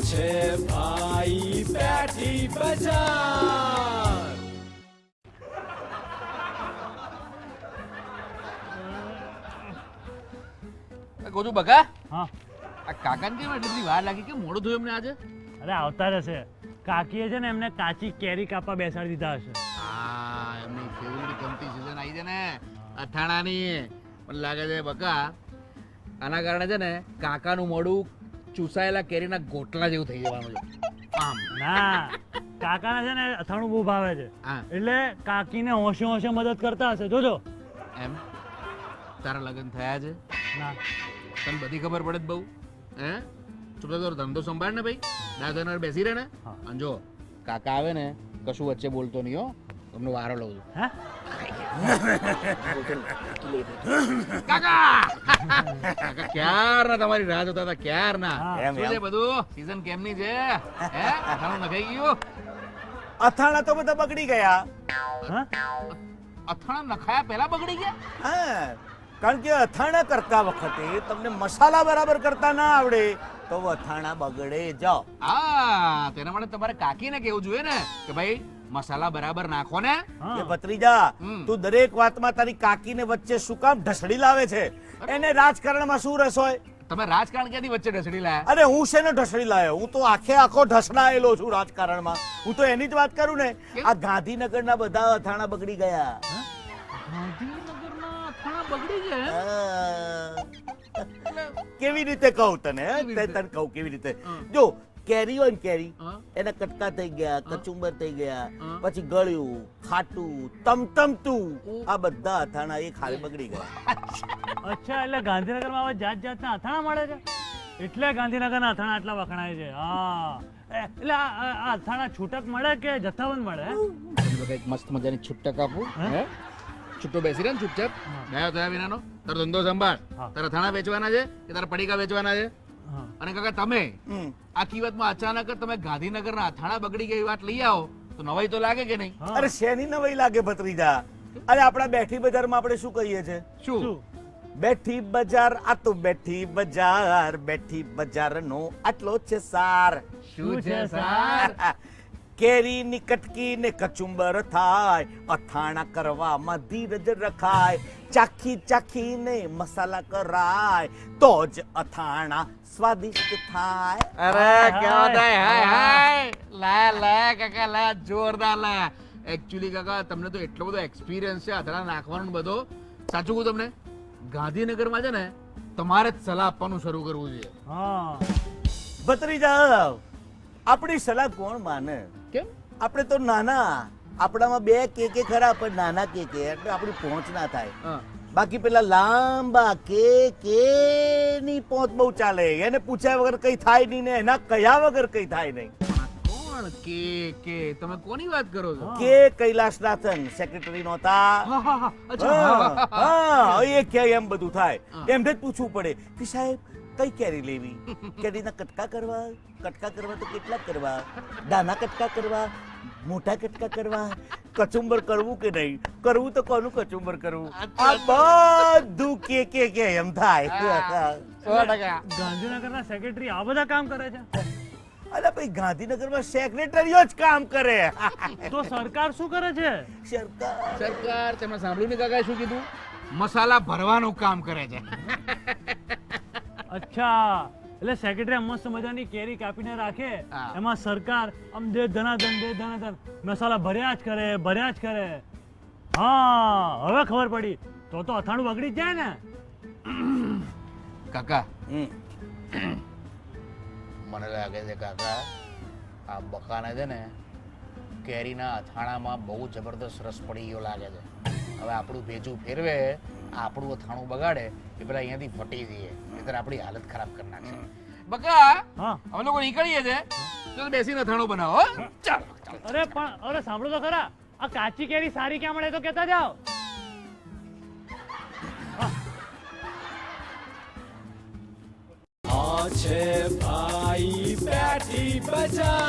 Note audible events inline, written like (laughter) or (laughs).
છે ભાઈ બેઠી બજાર. ગોજુ બગા હા. આ કાકાને કેમ એટલી વાર લાગી? કે મોડું થયું એમને આજે? અરે આવતા રહેશે. કાકીએ છે ને એમને કાચી કેરી કાપવા બેસાડી દીધા હશે. હા એમની ફેવરિટ ગમતી સીઝન આવી છે ને. અથાણાની. પણ લાગે છે બકા આના કારણે છે ને કાકાનું મોઢું ચૂસાયેલા કેરીના ગોટલા જેવું થઈ જવાનું છે. આમ. ના કાકાને છે ને અથાણું બહુ ભાવે છે. હા. એટલે કાકીને હોશે હોશે મદદ કરતા હશે. જોજો. એમ? તારા લગ્ન થયા છે? ના. તને બધી ખબર પડે બહુ. હે? ચૂપ તારો ધંધો સંભાળ ને ભાઈ. દાદા બેસી રહે ને. અને જો કાકા આવે ને કશું વચ્ચે બોલતો નહીં હો તમને વારો લઉં છું. હે? કાકા! કાકા ક્યારના તમારી રાહ જોતા હતા? ક્યારના? શું છે બધું? સીઝન કેમની છે? હે? અથાણું નખાઈ ગયું? અથાણા તો બધા બગડી ગયા. અથાણા નખાયા પહેલા બગડી ગયા? હા કારણ કે અથાણા કરતા વખતે તમને મસાલા બરાબર કરતા ના આવડે તો અથાણા બગડે. જાઓ. હા તેના માટે તમારે કાકીને કેવું જોઈએ ને કે ભાઈ મસાલા બરાબર નાખો ને. એ ભત્રીજા તું દરેક વાતમાં તારી કાકીને વચ્ચે શું કામ ઢસડી લાવે છે? એને રાજકારણમાં શું રસ હોય? તમે રાજકારણ ક્યાંથી વચ્ચે ઢસડી લાયા? અરે હું શેને ઢસડી લાયો. હું તો આખે આખો ઢસડાયેલો છું રાજકારણમાં. હું તો એની જ વાત કરું ને. આ ગાંધીનગરના બધા અથાણા બગડી ગયા. ગાંધીનગરના અથાણા બગડી ગયા હે? આ, એટલે કેવી રીતે કહું તને? તને કહું કેવી રીતે? જો કેરી હોય ને કેરી એના કટકા થઈ ગયા કચુંબર થઈ ગયા પછી ગળ્યું ખાટું તમતમતું. આ બધા અથાણા એક હારે બગડી ગયા. અચ્છા એટલે ગાંધીનગરમાં હવે જાત જાતના અથાણા મળે છે? એટલે ગાંધીનગરના અથાણા આટલા વખણાય છે. હા. એટલે આ અથાણા છૂટક મળે કે જથ્થાબંધ મળે? એક મસ્ત મજાની છૂટક આપું હે? હે? છૂટો બેસી રહે ને ચૂપચાપ ગયા થયા વિનાનો? તારો ધંધો સંભાળ. તારા થાણા વેચવાના છે કે તારા પડીકા વેચવાના છે? અને કાકા તમે આખી વાતમાં અચાનક તમે ગાંધીનગરના અથાણા બગડી ગઈ વાત લઈ આવો તો નવાઈ તો લાગે કે નહીં? અરે શેની નવાઈ લાગે ભત્રીજા? અરે આપણા બેઠી બજારમાં આપણે શું કહીએ છે શું? બેઠી બજાર આ તો બેઠી બજાર બેઠી બજારનો આટલો છે સાર. શું છે સાર? (laughs) કેરીની કટકી ને કચુંબર થાય અથાણા કરવામાં ધીરજ રખાય. ચાખી ચાખીને મસાલા કરાય તો જ અથાણા સ્વાદિષ્ટ થાય. અરે હાય, થાય? હાય હાય. લાયા લાયા કાકા લાયા જોરદાર લાયા. એકચ્યુઅલી કાકા તમને તો એટલો બધો એક્સપિરિયન્સ છે અથાણા નાખવાનો બધો. સાચું કહું તમને? ગાંધીનગરમાં છે ને તમારે જ સલાહ આપવાનું શરૂ કરવું જોઈએ. હા. ભત્રીજા આપણી સલાહ કોણ માને? કેમ? આપણે તો નાના. આપણામાં બે કે કે ખરા પણ નાના કે કે એટલે આપણી પહોંચ ના થાય. બાકી પેલા લાંબા કે કે ની પહોંચ બહુ ચાલે. એને પૂછ્યા વગર કઈ થાય નહીં ને એના કયા વગર કઈ થાય નહીં. કોણ કે કે તમે કોની વાત કરો છો. કે કૈલાસનાથન સેક્રેટરી નહોતા. હા, હા, હા. અચ્છા. હા, હા, હા, હા. હા એ કે એમ બધું થાય. એમને જ પૂછવું પડે કે સાહેબ કઈ કેરી લેવી? કેરીના કટકા કરવા? કટકા કરવા તો કેટલા કરવા? દાના કટકા કરવા? મોટા કટકા કરવા? કચુંબર કરવું કે નહીં? કરવું તો કોનું કચુંબર કરવું? આ બધું કે કે કે એમ થાય. ગાંધીનગરના સેક્રેટરી આ બધા કામ કરે છે? અરે ભાઈ ગાંધીનગરમાં સેક્રેટરીઓ જ કામ કરે. તો સરકાર શું કરે છે? સરકાર. સરકાર તમે સાંભળ્યું ને કાકા શું કીધું? મસાલા ભરવાનું કામ કરે છે. અચ્છા એટલે સેક્રેટરી મસ્ત મજાની કેરી કાપીને રાખે. એમાં સરકાર આમ દે ધનાધન દે ધનાધન મસાલા ભર્યા જ કરે ભર્યા જ કરે. હા હવે ખબર પડી. તો તો અથાણું બગડી જ જાય ને. કાકા હમ. મને લાગે છે કાકા આ બકાને છે ને કેરીના અથાણામાં બહુ જબરદસ્ત રસ પડી ગયો લાગે છે. હવે આપણું ભેજું ફેરવે આપણું અથાણું બગાડે એ પેલા અહીંયાથી ફટી જઈએ. નહીતર આપણી હાલત ખરાબ કરી નાખશે. બકા અમે લોકો નીકળીએ છે તો બેસીને અથાણું બનાવો હો? ચાલો ચાલો. અરે પણ અરે સાંભળો તો ખરા. આ કાચી કેરી સારી ક્યાં મળે તો કહેતા જાઓ. આ છે ભાઈ બેઠી બજાર